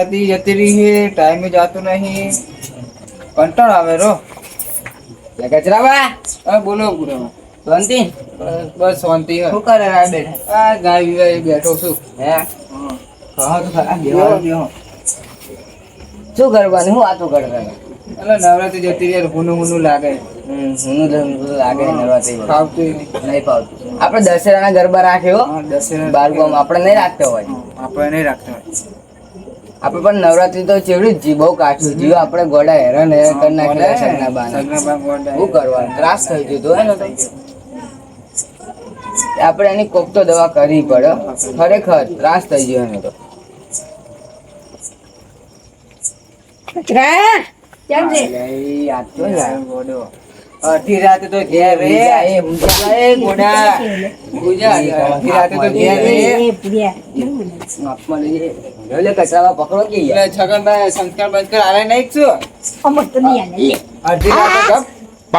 નવરાત્રી જતી રહી ટાઈમે જાતું નહીં. કંટાળ આવે રો. ગજરાવા. બોલો ગુરુમાં શાંતિ? બસ શાંતિ શું કરે આ બેઠા? આ ગાય વિવાય બેઠો છું. હે. શું કરવાનું? હું વાતો કરવાનું? એટલે નવરાત્રી જતી રહી હુનું હુનું લાગે. આપણે દશેરાના ગરબા રાખ્યો હા. દશેરા બારગામ આપણે નહીં રાખતો હોય. આપણે નહીં રાખતા હોય. આપણે પણ નવરાત્રી તો ચેવડી જ જીભો કાઢ્યું જીવ આપણે ગોડા હેરાન હેરાન કરી નાખેલા સગના બાના સગના બા ગોડા. શું કરવાનું ત્રાસ થઈ ગયો હે આપણે એની કોક તો દવા કરવી પડે ખરેખર ત્રાસ થઈ ગયો એને તો કેમ છે આ તો યાર. ગોડો. અડધી રાતે તો ઘેર રે. એ ગોડા પૂજા અડધી રાતે તો ઘેર રે. કચરામાં પકડો કે છગનભાઈ સંસ્કાર બંસ્કાર આલે નહીં છું અમર તો નહીં આલે. અડધી રાતે ગપ.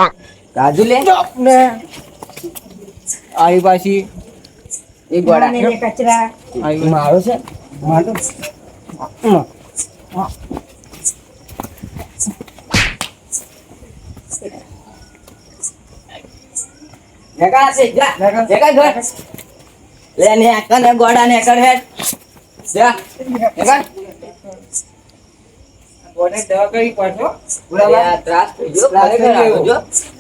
કાજુ લે. ને આવી પાછી. એ ગોડા કચરા. મારો છે? મારો. જગા છે જા. લે ને કને ગોડા ને કર હેડ જા.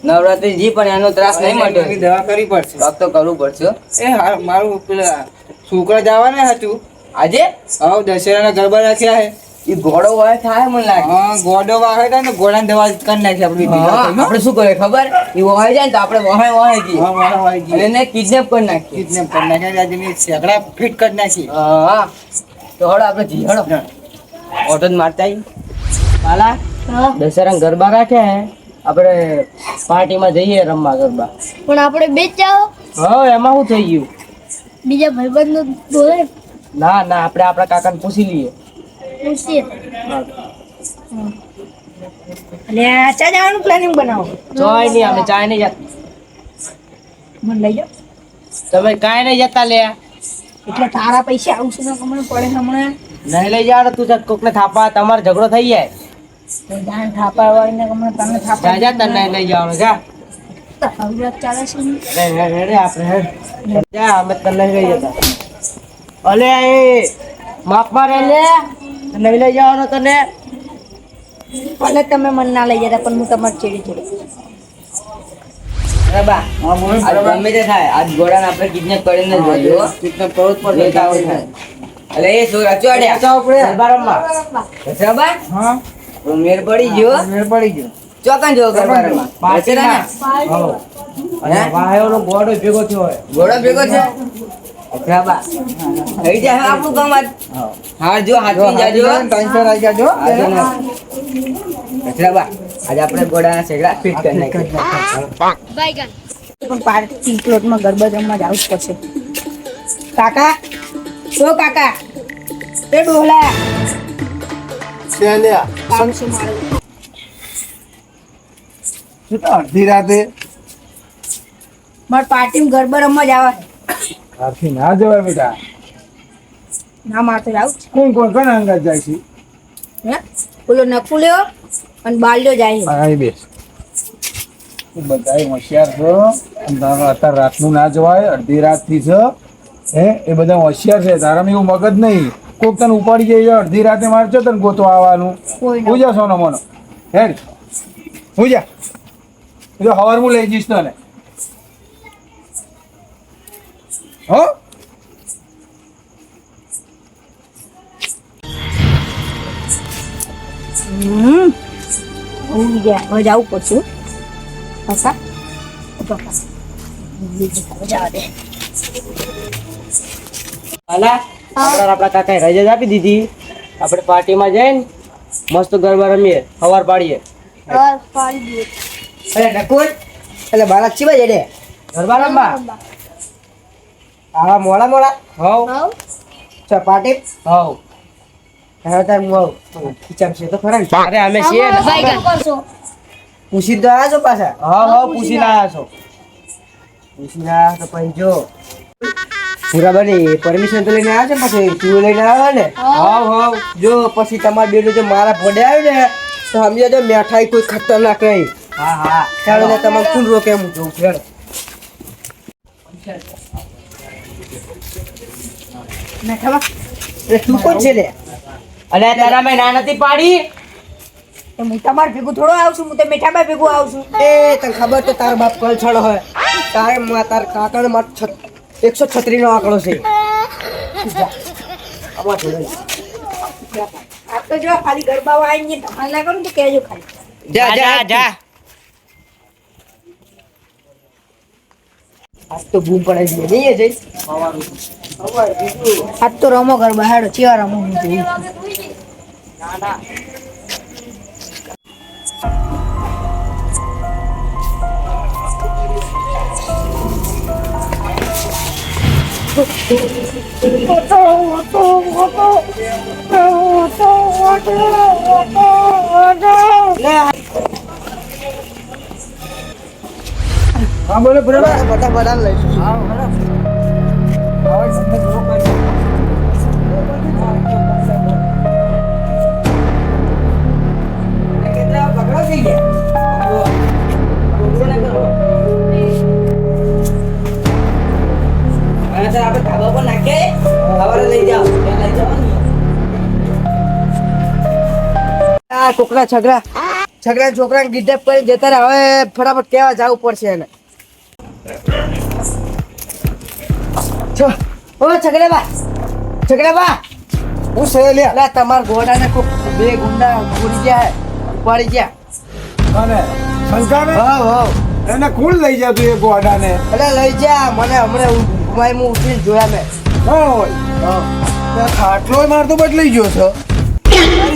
નવરાત્રી જી પણ એનો ત્રાસ નહીં મળ્યો દવા કરવી પડશે. તો કરવું પડશે એ મારું છોકરા જવાના હતું આજે? હવે દશેરાના ગરબા રાખ્યા હે. ઈ ઘોડો હોય થાય મને લાગે. હા ગોડો વાગે થાય ને ઘોડાને દવા કરી નાખી આપણી આપણે શું કરે ખબર? ઈ વહાઈ જાય ને તો આપણે જઈએ. હા મારા વાઈ અને ગઈ એને કિડનેપ કરી નાખીએ. કિડનેપ કરી નાખ્યા આજે મેં સેકડા ફિટ કરી નાખી હા. તો હળો આપણે જી હળો ઓટો જ મારતા આવીએ. પાલા દશેરા ગરબા રાખે હે. આપણે પાર્ટીમાં જઈએ રમવા ગરબા. પણ આપણે બે જ હા એમાં શું થઈ ગયું? બીજા ભાઈબંધનો બોલે ના ના આપણે આપણા કાકાને પૂછી લઈએ. પૂછીએ એટલે ચા જવાનું પ્લાનિંગ બનાવો. ચોય નહીં અમે ચાય નહીં જતા. મને લઈ જાઓ. તમે કાંઈ નહીં જતા લે. એટલે તારા પૈસા આવશે ને હમણાં પડે હમણાં. નહીં લઈ જાવ તું કોકને થાપા તમારો ઝઘડો થઈ જાય. થાપા વાળીને હમણાં તમે થાપા જા તને નહીં લઈ જવાનું જા. ને. આપણે જા અમે તને લઈ જતા. અલે માફ માપમાં રે લે. નહીં લઈ જવાનો તને. ભલે તમે મને ના લઈ જતા પણ હું તમારે ચેડી ચેડી ગમે તે થાય. આજ ઘોડાને આપણે કિડનેપ કરીને જ કિડનેપ કરવું જ થાય. એ? હા. મેર પડી ગયો. મેર પડી ગયો. ચોકન જો ગરબા રમવા. દશેરાના? હે? વાહેલો ગોડો ભેગો થયો ઘોડો ભેગો છે ગરબા. થઈ જાય આપણું કામ આજ. હા જો હાથની જાજો. ત્રણસો આવી જાજો. આજે આપણે ગોડાના શેગડા ફિટ કરી નાખીએ. પણ પાર્ટી પ્લોટમાં ગરબા રમવા જવું જ પડશે. કાકા શો કાકા. એ ડોલા. અડધી રાતે? મારે પાર્ટીમાં ગરબા રમવા જવા આથી ના જવાય બેટા. ના માથે આવ કોણ કોણ કોણ અંગત જાય છે? હે? પેલો નકુલ્યો અને બાલ્યો જાય છે. આવી બેસ બધાય હોશિયાર છો. તારે અત્યારે રાતનું ના જવાય અડધી રાતથી છે હે એ બધા હોશિયાર છે. તારામાં એવું મગજ નહીં. કોક તને ઉપાડી જાય અડધી રાતે મારજો તને ગોતો આવવાનું. કોઈ ના. પૂજા સોનો મોનો હેડ. પૂજા. જો હવાર હું લઈ જઈશ તને. હો? ઊંઘી ગયા. હવે જવું પડશે હો. કાકા કાકા જવા દે હાલા, આપણા કાકાએ રજા આપી દીધી. આપણે પાર્ટીમાં જઈને મસ્ત ગરબા રમીએ. હવાર પાડીએ. અરે નકુલ એટલે બાળક ચીવા જડે ગરબા રમવા. આવા મોડા મોડા? હવ. ચપાટી હોવ. હવ હવે. તાર હું આવું ખીચામ છે તો ખરા અરે અમે છીએ પૂછી તો આવ્યા છો પાછા? હા હા પૂછી લાયા છો. પૂછી લાયા તો પછી જો. પૂરાબાની પરમિશન તો લઈને આવ્યા છે પછી? તું લઈને આવ્યા ને? હાવ. હાવ જો પછી તમારા બેનું જો મારા ભોડે આવ્યું ને તો સમજો જો મેઠાઈ કોઈ ખતરનાક નહીં. હા હા. ચાલો ને તમારે કોણ રોકે હું જોઉં છું છે તારા મેં ના નથી પાડી. હું તમારે ભેગું થોડો હું તો મેઠાબા ભેગું આવશું. એ તને ખબર તો તારો બાપ કલછણ હોય? તારે મા- તાર કાકાનો માર એકસો છત્રીસ નો આંકડો છે. આમાં આ તો જો ખાલી ગરબા આવીને ધમાલ ના કરું તો કહેજો ખાલી. જા જા. જા. આજ તો બૂમ પડાઈ દઈએ નહીં એ જઈ આજ તો રમો ઘર બહાર ચેવા રમો હું જોઉં હા બોલો બરાબર બધા બધા લઈ લીધી કેટલા બગડો થઈ ગયા? આપણે ધાબા પર નાખીએ. સવારે લઈ જાઓ. ત્યાં લઈ જવાનું. આ છોકરા છગડા છગડા છોકરાને કિડનેપ કરી જતા હવે ફટાફટ કેવા જવું પડશે એને. ઓ છગડા બા. છગડા બા. હું છે લે અલા તમાર ઘોડાને કો બે ગુંડા ઉડી ગયા ઉપાડી ગયા. અને શંકાને? હા હા એને કોણ લઈ જતું એ ગોડાને? એટલે લઈ જા. મને હમણાં ઘુમાઈ હું ઉઠીને જોયા મેં. ના હોય હા તે ખાટલો મારતો બદલાઈ ગયો છે.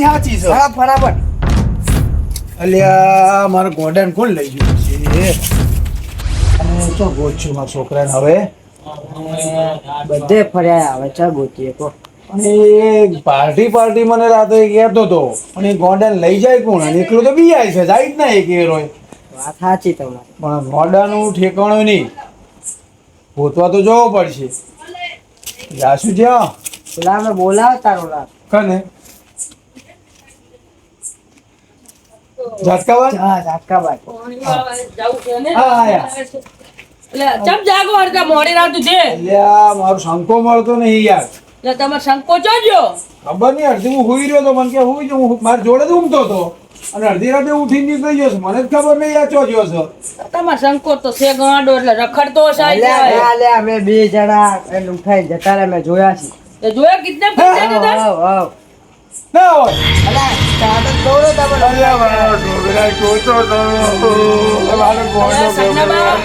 સાચી છે. હા ફટાફટ. અલ્યા મારો ગોડાને કોણ લઈ ગયું છે? ચો ગોચ્યું મારા છોકરાને હવે બધે ફર્યા આવે ચા ગોતીએ કો. અને એ પાર્ટી પાર્ટી મને રાતે કહેતો હતો અને એ ગોડાને લઈ જાય કોણ? અને એકલું તો બી જાય છે જાય જ ના એક એ વાત સાચી તમારી. પણ ગોંડાનું ઠેકાણું નહીં. ગોતવા તો જવો પડશે. જાશું જ્યાં? પેલા અમે બોલાવ તારો રાત કને? ઝાટકાવા જા ઝાટકા ભાઈ હા એટલે ચમ જાગો હરકા મોડી રાત છે. અલ્યા મારો શંકો મળતો નહીં યાર. એટલે શંકો ચો જો ખબર નહીં અડધી હું હુઈ રહ્યો તો મને કે હુઈ જો હું મારી જોડે જ ઊંઘતો હતો. અને અડધી રાતે ઉઠી નીકળી ગયો છે. મને જ ખબર નહીં આ ચો ગયો છે. તમારે સંકોચ તો છે ગાંડો એટલે રખડતો હશે અલ્યા અમે બે જણા એને ઉઠાઈ જતા રહ્યા મેં જોયા છે તે જોયા હતા હાવ, હાવ. ના હોય. અલ્યા ચાદર દોડો તમે અલ્યા મારો ઢોકળા ગોતો તો. મારો ગોડો સગના બાવા,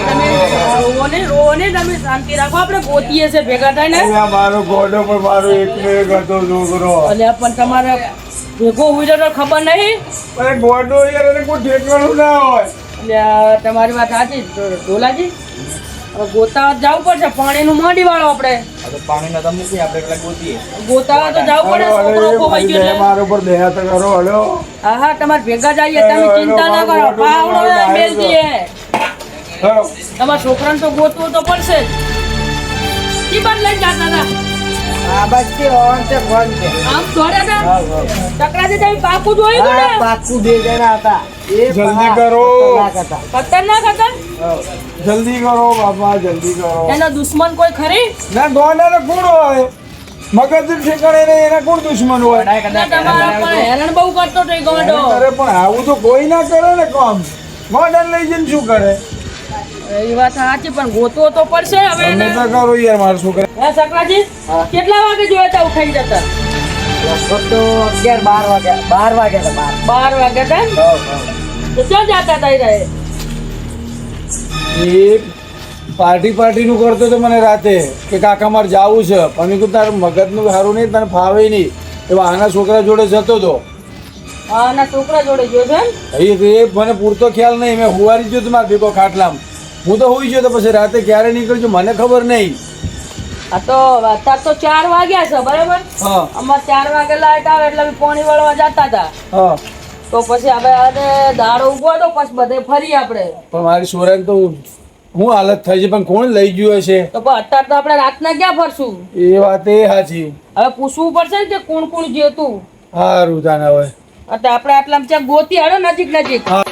તમે રોવો ને તમે શાંતિ રાખો આપણે ગોતીએ છે ભેગા થઈને. અલ્યા મારો ગોડો પણ મારો એકનો એટલે પણ તમારે ભેગો હોય તો ખબર નહીં. અરે ગોડો યાર એને કોઈ ઠેકાણું ના હોય. એટલે તમારી વાત સાચી. ઢોલાજી ગોતા જવું પડશે. પાણીનું માંડી વાળો આપણે. ગોતા તો જવું પડે છોકરો ખોવાઈ ગયો એટલે. મારો પર બે હાથ કરો હલો. હા હા તમારે ભેગા જઈએ તમે ચિંતા ના કરો. પાવડો મેલ દઈએ તમારા છોકરાને તો ગોતવું તો પડશે. જ કી લઈને જાતા હતા? આમ પાકું જોયું ને પાક્કું બે જણા હતા. જલ્દી કરો. ખતરનાક હતા. જલ્દી કરો બાપા જલ્દી કરો. એનો દુશ્મન કોઈ ખરી? ના ડોનર કોણ હોય? મગજ ઠેકાણે નહીં એના કોણ દુશ્મન હોય? ના, હેરાન બહુ કરતો તો ગોડો. અરે પણ આવું તો કોઈ ના કરે ને કામ. ગોડન લઈ જઈને શું કરે? એ વાત સાચી પણ ગોતવો તો પડશે હવે તમે એને. તો કરો યાર મારા છોકરા હે સકરાજી કેટલા વાગે જોયા તા ઉઠાઈ જતા? લગભગ તો અગિયાર બાર વાગ્યા બાર વાગ્યા હતા બાર. બાર વાગ્યા હતા. તો ક્યાં જાતા હતા એ રહે એ પાર્ટી પાર્ટીનું કરતો તો મને રાતે કે કાકા મારે જાવું છે. પણ મેં તારું મગજનું સારું નહીં તને ફાવે નહીં. એવા આના છોકરા જોડે જતો હતો આના છોકરા જોડે ગયો છે એ એ મને પૂરતો ખ્યાલ નહીં. મેં હુવારી ગયો તો મારા ભેગો ખાટલામ. હું તો હોઈ ગયો તો પછી રાતે ક્યારે નીકળજો મને ખબર નહીં. આ તો અત્યારે તો ચાર વાગ્યા છે બરાબર? હા. અમારે ચાર વાગે લાઈટ આવે એટલે પોણી વાળવા જતા હતા. હા. તો પછી આપણે આજે દાડો ઊભો તો પછી બધે ફરી આપણે. પણ મારી સોરાને તો હું હાલત થઈ છે પણ કોણ લઈ ગયું હશે? તો પણ અત્યારે તો આપણે રાતના ક્યાં ફરશું? એ વાત એ સાચી. હવે પૂછવું પડશે ને કે કોણ કોણ જ્યું તું? સારું તાને હવે અત્યારે આપણે આટલા ચા ગોતી હાડો નજીક નજીક હા.